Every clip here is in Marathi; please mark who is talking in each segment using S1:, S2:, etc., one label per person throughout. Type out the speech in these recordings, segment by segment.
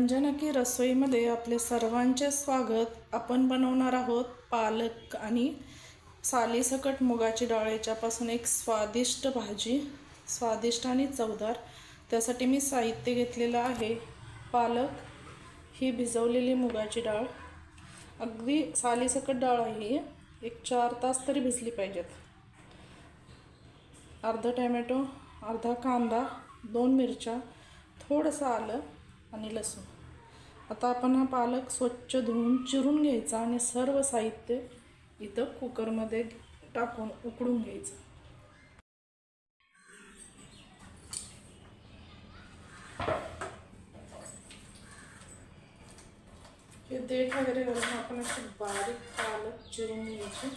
S1: रंजना की रसोईमध्ये आपले सर्वांचे स्वागत. आपण बनवणार आहोत पालक आणि सालीसकट मुगाची डाळ याच्यापासून एक स्वादिष्ट भाजी स्वादिष्ट आणि चवदार. त्यासाठी मी साहित्य घेतलेलं आहे. पालक ही भिजवलेली मुगाची डाळ. अगदी सालीसकट डाळ आहे ही. एक चार तास तरी भिजली पाहिजेत. अर्धा टॅमॅटो अर्धा कांदा दोन मिरच्या थोडंसं आलं आणि लसूण. आता आपण हा पालक स्वच्छ धुवून चिरून घ्यायचा आणि सर्व साहित्य इथं कुकरमध्ये टाकून उकडून घ्यायचं. हे देठ वगैरे घालून आपण असे बारीक पालक चिरून घ्यायचे.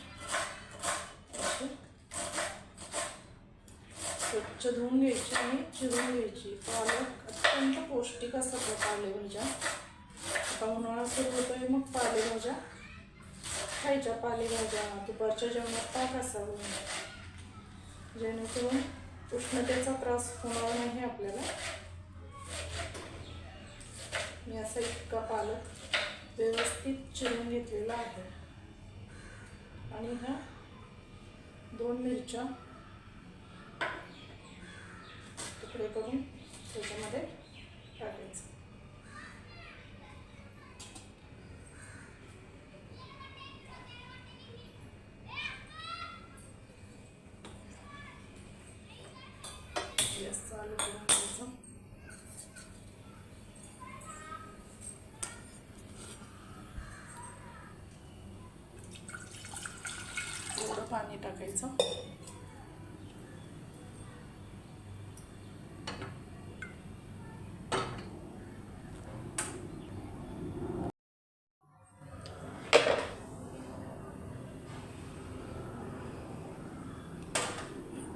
S1: स्वच्छ धुवून घ्यायची आणि चिरून घ्यायची. पालक अत्यंत पौष्टिक असतात पालेभाज्या. आता उन्हाळा सुरू होतोय मग पालेभाज्या. खायच्या पालेभाज्या दुपारच्या जेवणात ताक असावं. जेणेकरून उष्णतेचा त्रास होणार नाही आपल्याला. मी असा इतका पालक व्यवस्थित चिरून घेतलेला आहे. आणि ह्या दोन मिरच्या तुकडे करून त्याच्यामध्ये टाकायचं गॅस चालू करून घ्यायचं थोडं पाणी टाकायचं.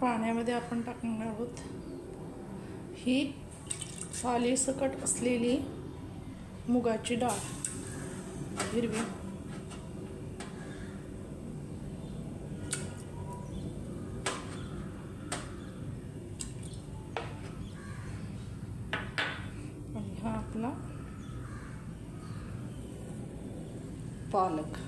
S1: पाण्यामध्ये आपण टाकणार आहोत. ही सालीसकट असलेली मुगाची डाळ. हिरवी. आणि हा आपला पालक.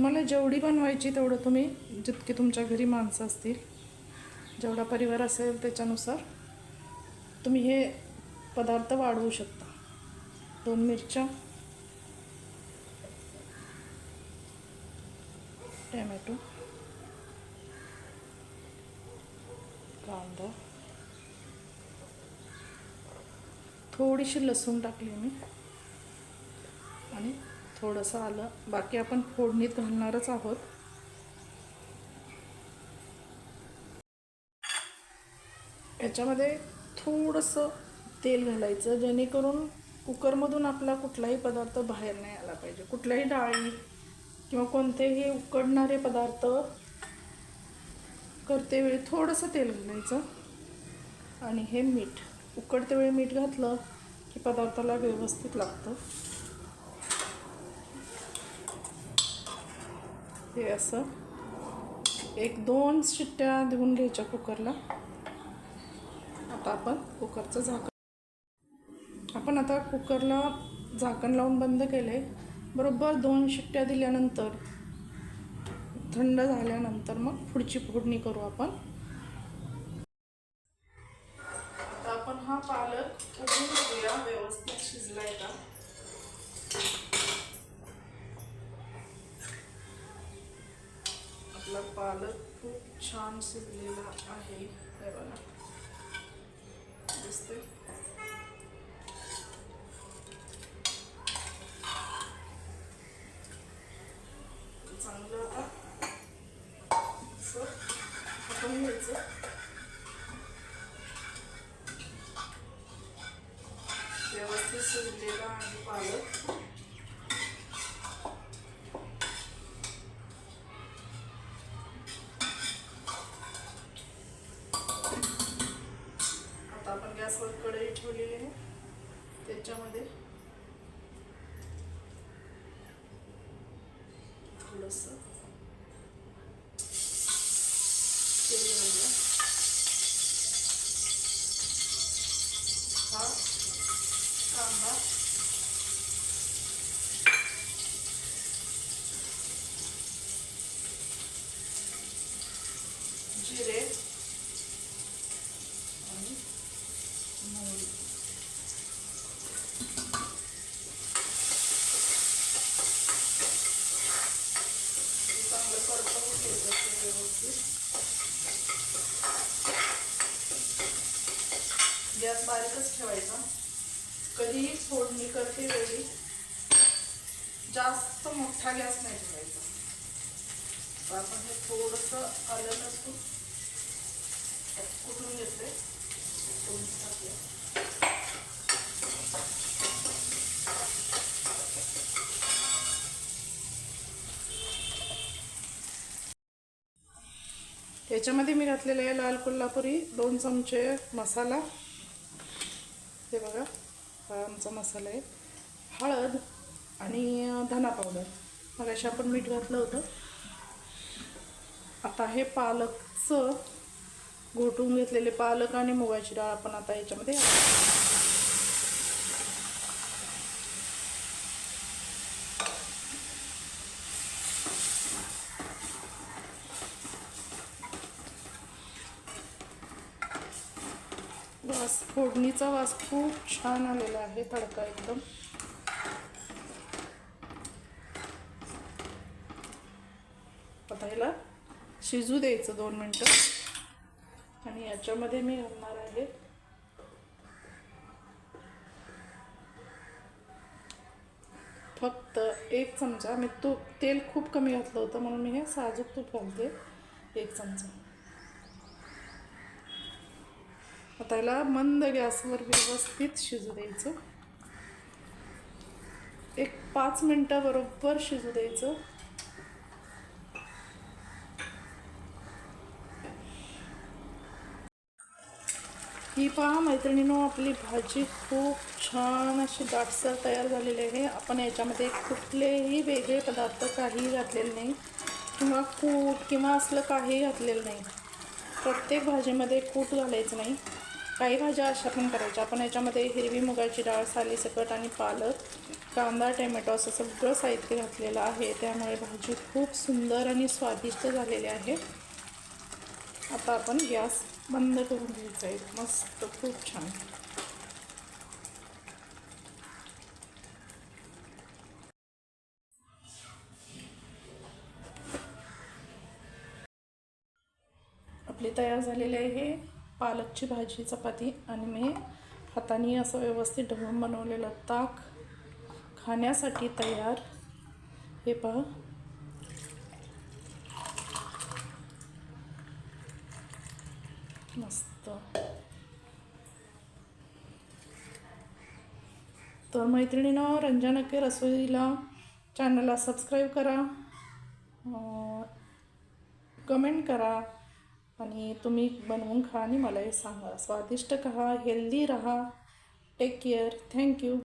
S1: तुम्हाला जेवढी बनवायची तेवढं तुम्ही जितकी तुमच्या घरी माणसं असतील जेवढा परिवार असेल त्याच्यानुसार तुम्ही हे पदार्थ वाढवू शकता. दोन मिरच्या टॅमॅटो कांदा थोडीशी लसूण टाकली मी आणि थोडंसं आलं. बाकी आपण फोडणीत घालणारच आहोत. याच्यामध्ये थोडंसं तेल घालायचं जेणेकरून कुकरमधून आपला कुठलाही पदार्थ बाहेर नाही आला पाहिजे. कुठल्याही डाळी किंवा कोणतेही उकडणारे पदार्थ करते वेळी थोडंसं तेल घालायचं. आणि हे मीठ. उकडते वेळी मीठ घातलं की पदार्थाला व्यवस्थित लागतं. हे असं. एक दोन शिट्ट्या देऊन घ्यायच्या कुकरला. आता आपण कुकरचं झाकण आपण आता कुकरला झाकण लावून बंद केलं आहे बरोबर दोन शिट्ट्या दिल्यानंतर थंड झाल्यानंतर मग पुढची फोडणी करू आपण. आता आपण हा पालक उघडून घेऊया. व्यवस्थित शिजलाय का? आपला पालक खूप छान शिजलेला आहे. हे बघा. दिसते चांगलं आता असं. आपण घ्यायचं. व्यवस्थित शिजलेला आहे पालक. त्याच्यामध्ये थोडंसं तेल घालूया हा कांदा जिरे आणि मोहरी हे चांगलं परतवून घ्यायचं असं व्यवस्थित गॅस बारीकच ठेवायचा. कधीही फोडणी करते वेळी जास्त मोठा गॅस नाही ठेवायचा. आपण हे थोडंसं आलं लसूण कुठून घेतले याच्यामध्ये मी घातलेलं आहे लाल कोल्हापुरी दोन चमचे मसाला. हे बघा हा आमचा मसाला आहे. हळद आणि धना पावडर मग अशी आपण मीठ घातलं होतं. आता हे पालकचं घोटून घेतलेले पालक आणि मुगाची डाळ आपण आता याच्यामध्ये वास फोडणीचा वास खूप छान आलेला आहे तडका एकदम. आता ह्याला शिजू द्यायचं दोन मिनटं. आणि याच्यामध्ये मी घालणार आहे. फक्त एक चमचा. मी तूप तेल खूप कमी घातलं होतं म्हणून मी हे साजूक तूप घालते. एक चमचा. आता याला मंद गॅसवर व्यवस्थित शिजू द्यायचं. एक पाच मिनटं बरोबर शिजू द्यायचं. ही पहा मैत्रिणीनो आपली भाजी खूप छान अशी दाटसर तयार झालेली आहे. आपण याच्यामध्ये कुठलेही वेगळे पदार्थ काहीही घातलेले नाही किंवा कूट किंवा असलं काही घातलेलं नाही. प्रत्येक भाजीमध्ये कूट घालायचं नाही. काही भाज्या अशा पण करायच्या. आपण याच्यामध्ये हिरवी मुगाची डाळ सालीसकट आणि पालक कांदा टोमॅटो असं सगळं साहित्य घातलेलं आहे. त्यामुळे भाजी खूप सुंदर आणि स्वादिष्ट झालेली आहे. आता आपण गॅस बंद करून घ्यायचा आहे. मस्त खूप छान. आपली तयार झालेली आहे. पालकची भाजी चपाती आणि मी हाताने असं व्यवस्थित ढवळून बनवलेलं ताक खाण्यासाठी तयार. हे पहा. मस्त. तर मैत्रिणीनं रंजनके रसोईला चॅनलला सबस्क्राईब करा. कमेंट करा. आणि तुम्ही बनवून खा आणि मला हे सांगा. स्वादिष्ट खा हेल्दी राहा. Take care thank you